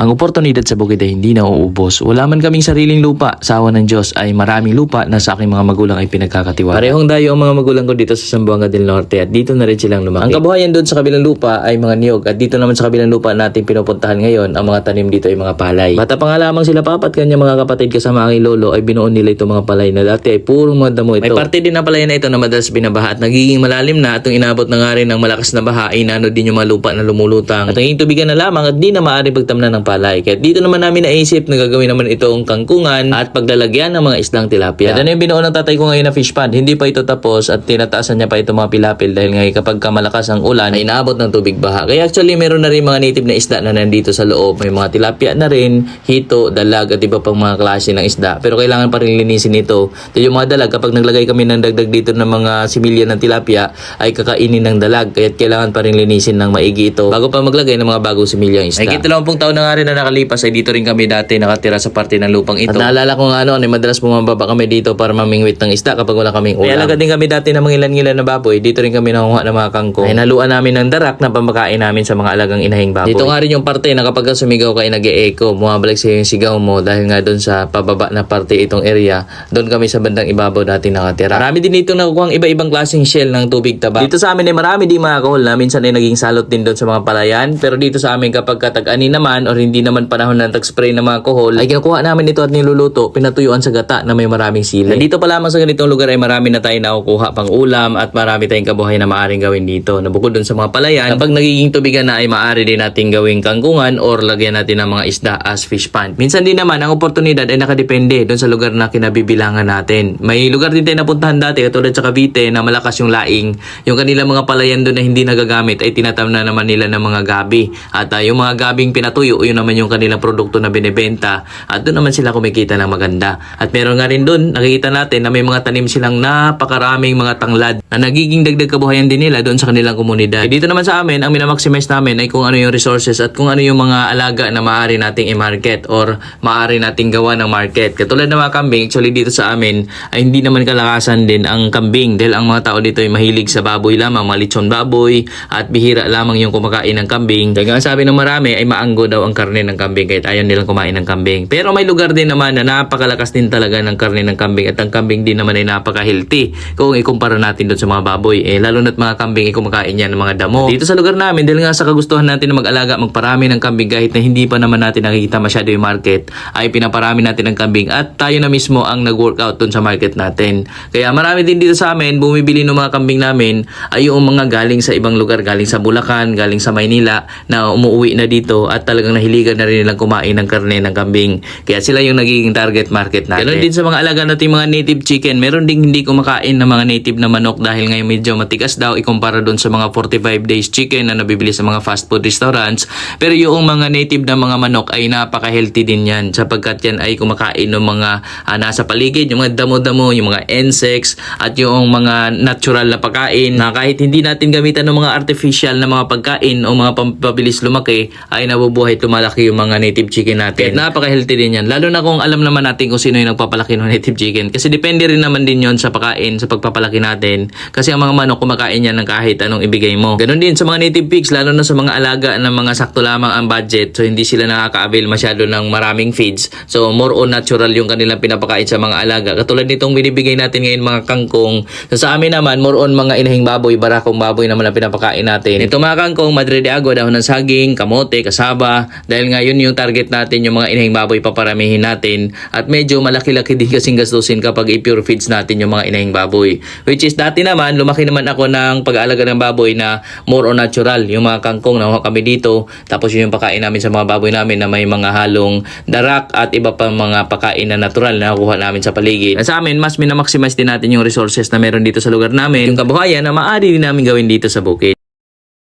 Ang oportunidad sa bukid ay hindi nauubos. Wala man kaming sariling lupa. Sa awa ng Diyos ay maraming lupa na sa aking mga magulang ay pinagkakatiwala. Parehong dayo ang mga magulang ko dito sa Zamboanga del Norte at dito na rin silang lumaki. Ang kabuhayan doon sa kabilang lupa ay mga niyog at dito naman sa kabilang lupa natin pinupuntahan ngayon ang mga tanim dito ay mga palay. Bata pa nga lamang sila papa at kanyang mga kapatid kasama aking lolo ay binuon nila itong mga palay na dati ay purong mga damo ito. May parte din na palay na ito na madalas binabaha at nagiging malalim na at nung inabot na nga rin ng malakas na baha ay inano din yung mga lupa na lumulutang at naging tubigan na lamang at di na maaari pagtamnan ng palay. Kaya dito naman namin naisip na gagawin naman itong kangkungan at paglalagyan ng mga isdang tilapia. Ito na yung binuon ng tatay ko ngayon na fish pond. Hindi pa ito tapos at tinataasan niya pa ito mga pilapil dahil ngayon kapag ka malakas ang ulan ay inaabot ng tubig baha. Kaya actually meron na rin mga native na isda na nandito sa loob. May mga tilapia na rin, hito, dalag at iba pang mga klase ng isda. Pero kailangan pa rin linisin ito. Dahil yung mga dalag kapag naglagay kami ng dagdag dito ng mga similya ng tilapia ay kakainin ng dalag. Kaya kailangan pa rin linisin ng maigi ito bago pa maglagay ng mga bagong similyang isda. Ay, dalawang taon na nga rin na nakalipas ay dito rin kami dati nakatira sa parte ng lupang ito. At naalala ko nga ano, ay madalas bumababa kami dito para mamingwit ng isda kapag wala kaming ulam. May alaga din kami dati ng mga ilan-ilan na baboy. Dito rin kami nanguha ng mga kangkong. Ay naluan namin ng darak na pamakain namin sa mga alagang inahing baboy. Dito nga rin yung parte na kapag ka sumigaw ka ay nag-e-echo, bumabalik sa yung sigaw mo dahil nga doon sa pababa na parte itong area, doon kami sa bandang ibabaw dati nakatira. Marami din dito nakukuha ang iba-ibang klaseng shell ng tubig taba. Dito sa amin ay marami din mga kahol na minsan ay naging salot din doon sa mga palayan. Pero dito sa amin kapag katag-ani naman or hindi naman panahon ng tag-spray ng mga kohol, ay kinukuha namin ito at niluluto, pinatuyuan sa gata na may maraming sili. Dito pa lamang sa ganitong lugar ay marami na tayo nakukuha pang ulam at marami tayong kabuhay na maaaring gawin dito. Na bukod doon sa mga palayan, kapag nagiging tubigan na ay maaari din natin gawing kangkungan or lagyan natin ng mga isda as fish pond. Minsan din naman ang oportunidad ay nakadepende doon sa lugar na kinabibilangan natin. May lugar din tayo napuntahan dati katulad sa Cavite na malakas yung laing. Yung kanilang mga palayan doon na hindi nagagamit ay tinatamna naman nila ng mga gabi. At ah, yung mga gabing pinatuyo, yun naman yung kanilang produkto na binebenta. At doon naman sila kumikita ng maganda. At meron nga rin doon, nakikita natin na may mga tanim silang napakaraming mga tanglad na nagiging dagdag kabuhayan din nila doon sa kanilang komunidad. Eh, dito naman sa amin, ang minamaximize namin ay kung ano yung resources at kung ano yung mga alaga na maaari nating i-market or maaari nating gawa ng market. Katulad ng mga kambing, actually dito sa amin ay hindi naman kalakasan din ang kambing dahil ang mga tao dito ay mahilig sa baboy lamang, mga lechon baboy at bihira lamang yung kumakain ng kambing. Kaya nga sabi ng marami ay maanggo daw ang karne ng kambing kahit ayaw nilang kumain ng kambing. Pero may lugar din naman na napakalakas din talaga ng karne ng kambing at ang kambing din naman ay napaka-healthy kung ikumpara natin doon sa mga baboy. Eh, lalo na't mga kambing ay kumakain yan ng mga damo. Dito sa lugar namin, dahil nga sa kagustuhan natin na mag-alaga, magparami ng kambing kahit na hindi pa naman natin nakikita masyado yung market, ay pinaparami natin ng kambing at tayo na mismo ang nag-workout doon sa market natin. Kaya marami din dito sa amin, bumibili ng mga kambing namin ay yung mga galing sa ibang lugar, galing sa Bulacan, galing sa Maynila na umuwi na dito at talagang nahiligan na rin nilang kumain ng karne ng kambing. Kaya sila yung nagiging target market natin. Ganon din sa mga alaga natin mga native chicken, meron ding hindi kumakain ng mga native na manok dahil ngayon medyo matigas daw ikumpara doon sa mga 45 days chicken na nabibili sa mga fast food restaurants. Pero yung mga native na mga manok ay napaka-healthy din yan sapagkat yan ay kumakain ng mga ah, nasa paligid, yung mga damo-damo, yung mga insects at yung mga natural na pagkain na kahit hindi natin gamitan ng mga artificial na mga pagkain o mga pampabilis lumaki ay nabubuhay at lumalaki yung mga native chicken natin. Napaka-healthy din yan. Lalo na kung alam naman natin kung sino yung nagpapalaki ng native chicken. Kasi depende rin naman din yon sa pagkain, sa pagpapalaki natin. Kasi ang mga manok kumakain yan ng kahit anong ibigay mo. Ganon din sa mga native pigs, lalo na sa mga alaga ng mga sakto lamang ang budget. So hindi sila nakaka-avail masyado ng maraming feeds. So more on natural yung kanilang pinapakain sa mga alaga. Katulad nitong binibigay natin ngayon mga kangkong. So sa amin naman, more on mga inahing baboy, barakong baboy naman ang pinapakain natin. Ito mga kangkong, madre de agua, dahon ng saging, kamote, kasaba. Dahil nga yun yung target natin, yung mga inahing baboy paparamihin natin. At medyo malaki-laki din kasing gastusin kapag i-pure feeds natin yung mga inahing baboy. Which is dati naman, lumaki naman ako ng pag-aalaga ng baboy na more on natural. Yung mga kangkong na kami dito. Tapos yun yung pakain namin sa mga baboy namin na may mga halong darak at iba pang mga pakain na natural na nakuha namin sa paligid. At sa amin, mas minamaximize din natin yung resources na meron dito sa lugar namin. Yung kabuhayan na maaari din namin gawin dito sa bukid.